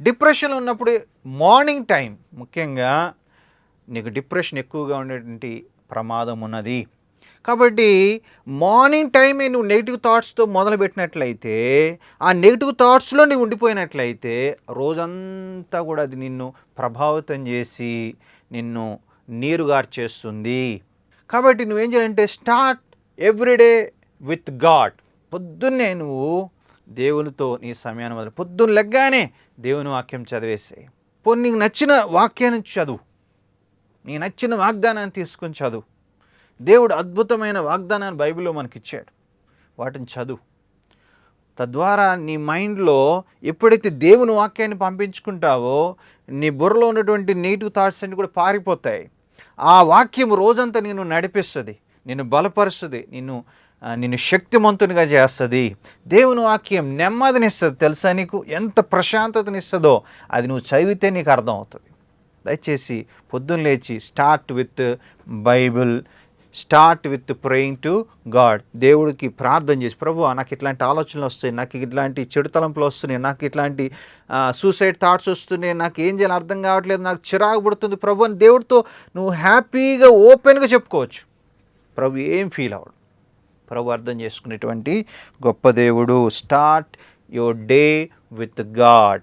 Depression ఉన్నప్పుడు morning time ముఖ్యంగా నీకు డిప్రెషన్ ఎక్కువగా ఉండేటువంటి ప్రమాదం ఉన్నది. కాబట్టి మార్నింగ్ టైమే నువ్వు నెగిటివ్ థాట్స్తో మొదలుపెట్టినట్లయితే ఆ నెగిటివ్ థాట్స్లో నువ్వు ఉండిపోయినట్లయితే రోజంతా కూడా అది నిన్ను ప్రభావితం చేసి నిన్ను నీరుగార్చేస్తుంది కాబట్టి నువ్వేం చేయాలంటే స్టార్ట్ ఎవ్రీడే విత్ గాడ్. పొద్దున్నే నువ్వు దేవునితో నీ సమయాన్ని మొదలు పొద్దున్న లెగ్గానే దేవుని వాక్యం చదివేసే పోనీ నీకు నచ్చిన వాక్యాన్ని చదువు. నీకు నచ్చిన వాగ్దానాన్ని తీసుకొని చదువు. దేవుడు అద్భుతమైన వాగ్దానాన్ని బైబిల్లో మనకి ఇచ్చాడు వాటిని చదువు. తద్వారా నీ మైండ్లో ఎప్పుడైతే దేవుని వాక్యాన్ని పంపించుకుంటావో నీ బుర్రలో ఉన్నటువంటి నెగిటివ్ థాట్స్ అన్ని కూడా పారిపోతాయి. ఆ వాక్యం రోజంతా నేను నడిపిస్తుంది. నిన్ను బలపరుస్తుంది నిన్ను నిన్ను శక్తిమంతునిగా చేస్తుంది. దేవుని వాక్యం నెమ్మదినిస్తుంది. తెలుసా నీకు? ఎంత ప్రశాంతతనిస్తుందో అది నువ్వు చదివితే నీకు అర్థం అవుతుంది దయచేసి పొద్దున్న లేచి start with Bible start with praying to God. దేవుడికి ప్రార్థన చేసి ప్రభు నాకు ఇట్లాంటి ఆలోచనలు వస్తాయి నాకు ఇట్లాంటి చెడు తలంపులు వస్తున్నాయి నాకు ఇట్లాంటి సూసైడ్ థాట్స్ వస్తున్నాయి నాకు ఏం చేయాలి అర్థం కావట్లేదు నాకు చిరాకు పుడుతుంది ప్రభు అని దేవుడితో నువ్వు హ్యాపీగా ఓపెన్గా చెప్పుకోవచ్చు. ప్రభు ఏం ఫీల్ అవ్వడు. ప్రభు అర్థం చేసుకునేటువంటి గొప్ప దేవుడు start your day with God.